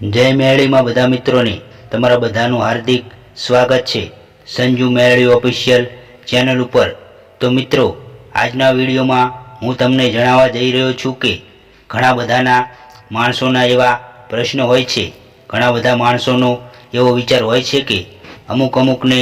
જય મેળીમાં બધા મિત્રોને તમારા બધાનું હાર્દિક સ્વાગત છે. સંજુ મેળડી ઓફિશિયલ ચેનલ ઉપર. તો મિત્રો, આજના વિડીયોમાં હું તમને જણાવવા જઈ રહ્યો છું કે ઘણા બધાના માણસોના એવા પ્રશ્નો હોય છે. ઘણા બધા માણસોનો એવો વિચાર હોય છે કે અમુક અમુકને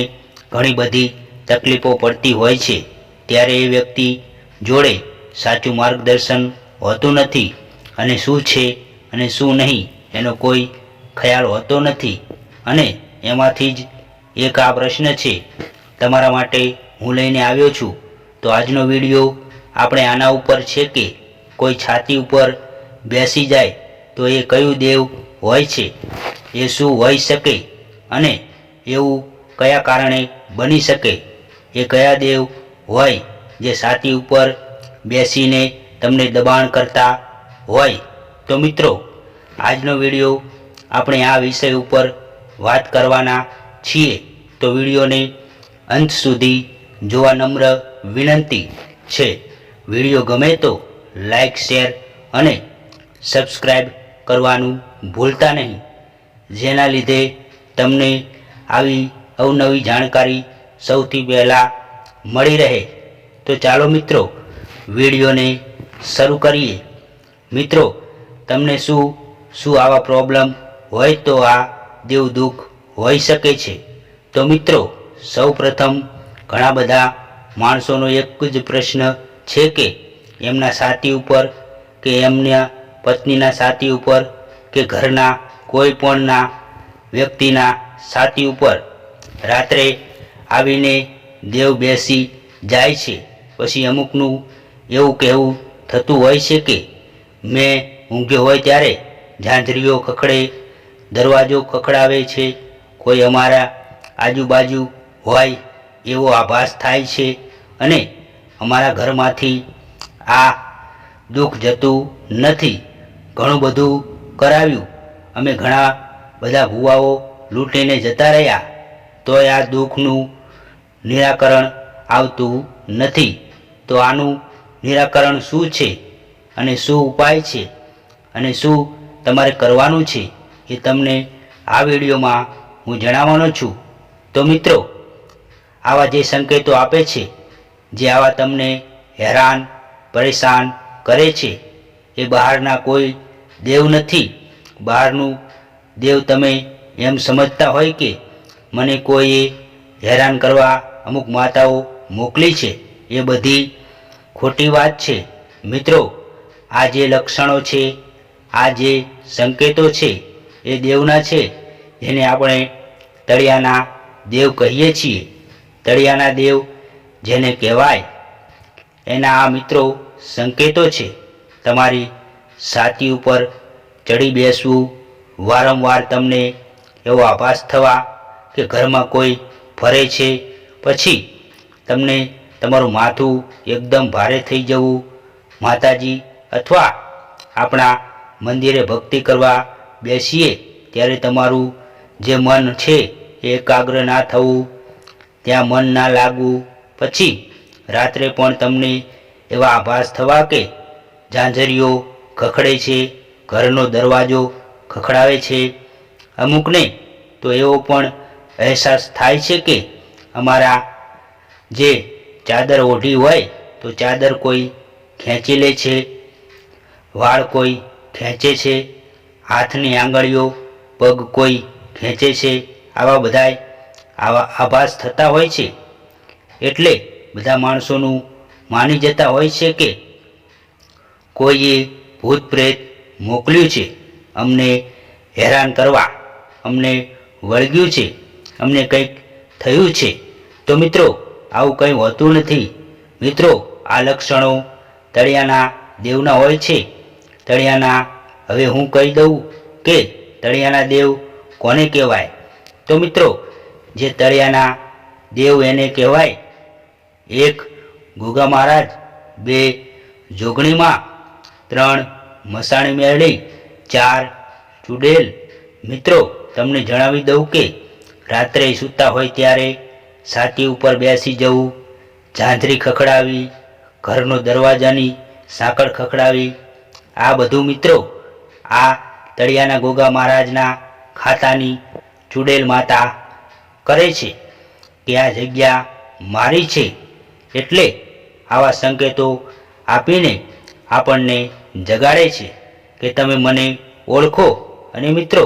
ઘણી બધી તકલીફો પડતી હોય છે. ત્યારે એ વ્યક્તિ જોડે સાચું માર્ગદર્શન હોતું નથી અને શું છે અને શું નહીં એનો કોઈ ખ્યાલ હોતો નથી. અને એમાંથી જ એક આ પ્રશ્ન છે. તમારા માટે હું લઈને આવ્યો છું. તો આજનો વીડિયો આપણે આના ઉપર છે કે કોઈ છાતી ઉપર બેસી જાય તો એ કયું દેવ હોય છે? એ શું હોઈ શકે? અને એવું કયા કારણે બની શકે? એ કયા દેવ હોય જે છાતી ઉપર બેસીને તમને દબાણ કરતા હોય? તો મિત્રો આજનો વીડિયો આપણે આ વિષય ઉપર વાત કરવાના છીએ. તો વિડીયોને અંત સુધી જોવા નમ્ર વિનંતી છે. વીડિયો ગમે તો લાઈક, શેર અને સબસ્ક્રાઈબ કરવાનું ભૂલતા નહીં. જેના લીધે તમને આવી અવનવી જાણકારી સૌથી પહેલાં મળી રહે. તો ચાલો મિત્રો, વિડીયોને શરૂ કરીએ. મિત્રો, તમને શું શું આવા પ્રોબ્લેમ હોય તો આ દેવ દુઃખ હોઈ શકે છે? તો મિત્રો સૌ પ્રથમ ઘણા બધા માણસોનો એક જ પ્રશ્ન છે કે એમના સાથી ઉપર કે એમના પત્નીના સાથી ઉપર કે ઘરના કોઈ પણના વ્યક્તિના સાથી ઉપર રાત્રે આવીને દેવ બેસી જાય છે. પછી અમુકનું એવું કહેવું થતું હોય છે કે, મેં ઊંઘ્યો હોય ત્યારે ઝાંઝરીઓ ખખડે, દરવાજો ખખડાવે છે. કોઈ અમારા આજુબાજુ હોય એવો આભાસ થાય છે અને અમારા ઘરમાંથી આ દુઃખ જતું નથી. ઘણું બધું કરાવ્યું. અમે ઘણા બધા ભૂવાઓ લૂંટીને જતા રહ્યા. તોય આ દુઃખનું નિરાકરણ આવતું નથી. તો આનું નિરાકરણ શું છે? અને શું ઉપાય છે? અને શું તમારે કરવાનું છે એ તમને આ વિડીયોમાં હું જણાવવાનો છું. તો મિત્રો, આવા જે સંકેતો આપે છે, જે આવા તમને હેરાન, પરેશાન કરે છે, એ બહારના કોઈ દેવ નથી. બહારનું દેવ તમે એમ સમજતા હોય કે મને કોઈએ હેરાન કરવા અમુક માતાઓ મોકલી છે, એ બધી ખોટી વાત છે. મિત્રો, આ જે લક્ષણો છે આ જે સંકેતો છે, એ દેવના છે, જેને આપણે તળિયાના દેવ કહીએ છીએ. તળિયાના દેવ જેને કહેવાય, એના આ મિત્રો સંકેતો છે. તમારી સાતી ઉપર ચડી બેસવું, વારંવાર તમને એવો આભાસ થવા કે ઘરમાં કોઈ ફરે છે, પછી તમને તમારું માથું એકદમ ભારે થઈ જવું, માતાજી અથવા આપણા મંદિરે ભક્તિ કરવા બેસીએ, ત્યારે તમારું જે મન છે એકાગ્ર ના થવું, ત્યાં મન ના લાગવું. પછી રાત્રે પણ તમને એવા આભાસ થવા કે ઝાંઝરીઓ ખખડે છે, ઘરનો દરવાજો ખખડાવે છે. અમુકને તો એવો પણ અહેસાસ થાય છે કે અમારા જે ચાદર ઓઢી હોય, તો ચાદર કોઈ ખેંચી લે છે, વાળ કોઈ ખેંચે છે. હાથની આંગળીઓ, પગ કોઈ ખેંચે છે. આવા બધાય આવા આભાસ થતા હોય છે. એટલે બધા માણસોનું માની જતા હોય છે કે કોઈએ ભૂત પ્રેત મોકલ્યું છે. અમને હેરાન કરવા, અમને વળગ્યું છે. અમને કંઈક થયું છે. તો મિત્રો, આવું કંઈ હોતું નથી. મિત્રો, આ લક્ષણો તળિયાના દેવના હોય છે. તળિયાના, હવે હું કહી દઉં કે તળિયાના દેવ કોને કહેવાય? તો મિત્રો, જે તળિયાના દેવ એને કહેવાય, એક ગુગા મહારાજ, બે જોગણીમાં, ત્રણ મસાણી મેરડી, ચાર ચુડેલ. મિત્રો, તમને જણાવી દઉં કે રાત્રે સૂતા હોય ત્યારે સાતી ઉપર બેસી જવું ઝાંઝરી ખખડાવી, ઘરનો દરવાજાની સાંકળ ખખડાવી આ બધું મિત્રો, આ તળિયાના ગોગા મહારાજના ખાતાની ચૂડેલ માતા કરે છે કે આ જગ્યા મારી છે એટલે આવા સંકેતો આપીને આપણને જગાડે છે કે તમે મને ઓળખો. અને મિત્રો,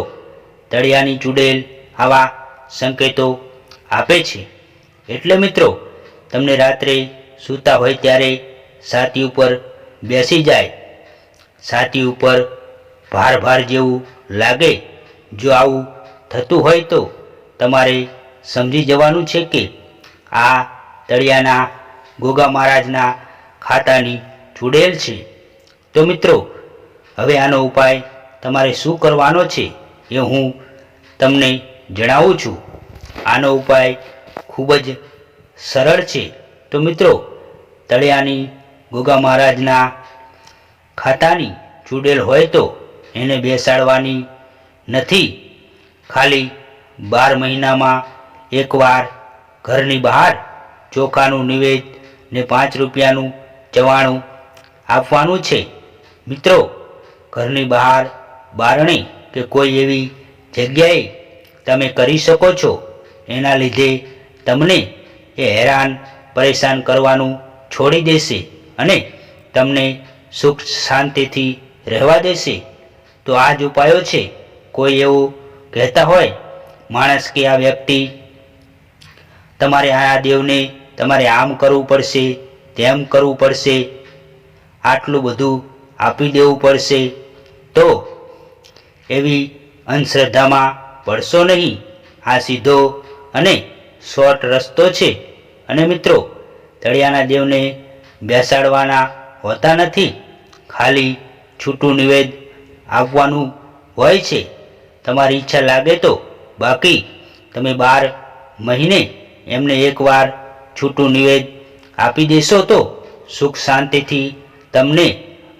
તળિયાની ચૂડેલ આવા સંકેતો આપે છે. એટલે મિત્રો, તમને રાત્રે સૂતા હોય ત્યારે સાતી ઉપર બેસી જાય છાતી ઉપર ભાર ભાર જેવું લાગે, જો આવું થતું હોય તો તમારે સમજી જવાનું છે કે આ તળિયાના ગોગા મહારાજના ખાતાની ચૂડેલ છે. તો મિત્રો, હવે આનો ઉપાય તમારે શું કરવાનો છે એ હું તમને જણાવું છું. આનો ઉપાય ખૂબ જ સરળ છે. તો મિત્રો, તળિયાની ગોગા મહારાજના ખાતાની ચૂડેલ હોય તો એને બેસાડવાની નથી. ખાલી બાર મહિનામાં એકવાર ઘરની બહાર ચોખાનું નિવેદ ને પાંચ રૂપિયાનું ચવાણું આપવાનું છે. મિત્રો, ઘરની બહાર બારણી કે કોઈ એવી જગ્યાએ તમે કરી શકો છો. એના લીધે તમને એ હેરાન પરેશાન કરવાનું છોડી દેશે અને તમને સુખ શાંતિથી રહેવા દેશે, તો આ જ ઉપાયો છે. કોઈ એવું કહેતા હોય, માણસ કે આ વ્યક્તિ, તમારે આ દેવને તમારે આમ કરવું પડશે, તેમ કરવું પડશે, આટલું બધું આપી દેવું પડશે, તો એવી અંધશ્રદ્ધામાં પડશો નહીં. આ સીધો અને શોર્ટ રસ્તો છે. અને મિત્રો, તળિયાના દેવને બેસાડવાના હોતા નથી. ખાલી છૂટું નિવેદ આપવાનું હોય છે. તમારી ઈચ્છા લાગે તો બાકી તમે બાર મહિને એમને એકવાર છૂટું નિવેદ આપી દેશો તો સુખ શાંતિથી તમને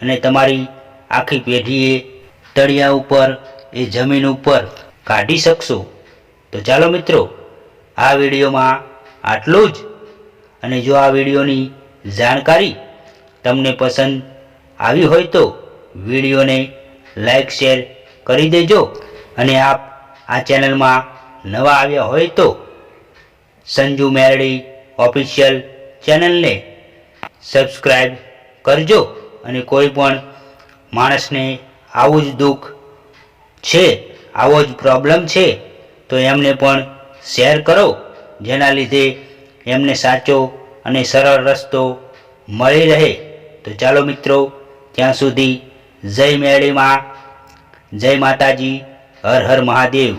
અને તમારી આખી પેઢીએ તળિયા ઉપર, એ જમીન ઉપર કાઢી શકશો. તો ચાલો મિત્રો, આ વિડીયોમાં આટલું જ. અને જો આ વિડીયોની જાણકારી તમને પસંદ આવી હોય તો વિડીયોને લાઈક, શેર કરી દેજો અને આપ આ ચેનલમાં નવા આવ્યા હોય તો સંજુ મેરડી ઓફિશિયલ ચેનલને સબસ્ક્રાઈબ કરજો અને કોઈ પણ માણસને આવું જ દુઃખ છે, આવો જ પ્રોબ્લેમ છે, તો એમને પણ શેર કરો, જેના લીધે એમને સાચો અને સરળ રસ્તો મળી રહે. તો ચાલો મિત્રો ત્યાં સુધી જય મેળીમાં જય માતાજી હર હર મહાદેવ.